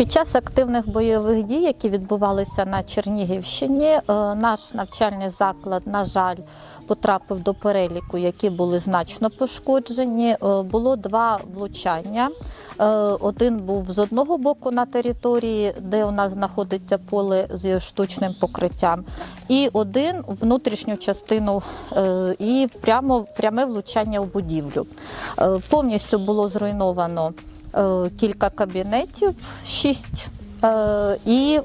Під час активних бойових дій, які відбувалися на Чернігівщині, е, наш навчальний заклад, на жаль, потрапив до переліку, які були значно пошкоджені. Е, Було два влучання. Е, Один був з одного боку на території, де у нас знаходиться поле з штучним покриттям, і один внутрішню частину і прямо пряме влучання в будівлю. Повністю було зруйновано кілька кабінетів, шість. е, І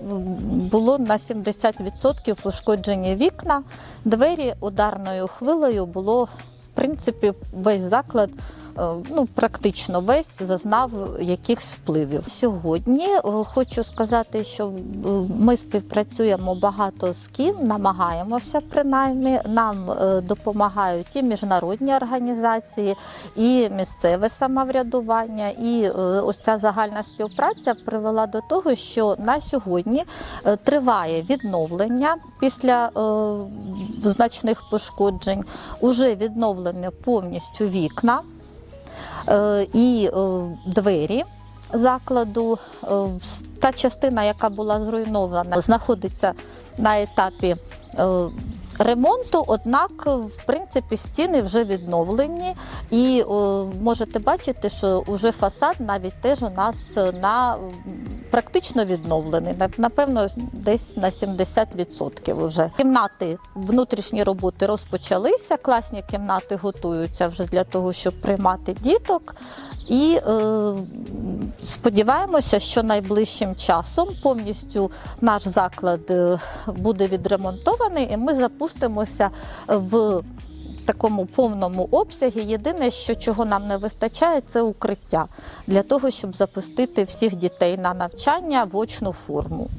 було на 70% пошкоджені вікна. Двері ударною хвилею було, в принципі, весь заклад. Е, Ну, практично весь зазнав якихось впливів. Сьогодні е, хочу сказати, що е, ми співпрацюємо багато з ким, намагаємося принаймні. Нам допомагають і міжнародні організації, і місцеве самоврядування. І ось ця загальна співпраця привела до того, що на сьогодні триває відновлення після значних пошкоджень. Уже відновлені повністю вікна і е, двері. Закладу Е, та частина, яка була зруйнована, знаходиться на етапі е, ремонту. Однак, в принципі, стіни вже відновлені, і е, можете бачити, що вже фасад навіть теж у нас на практично відновлений. Напевно, десь на 70% вже. Кімнати внутрішні роботи розпочалися. Класні кімнати готуються вже для того, щоб приймати діток. І е, сподіваємося, що найближчим часом повністю наш заклад е, буде відремонтований, і ми запустимося в такому повному обсягі. Єдине, що чого нам не вистачає, це укриття для того, щоб запустити всіх дітей на навчання в очну форму.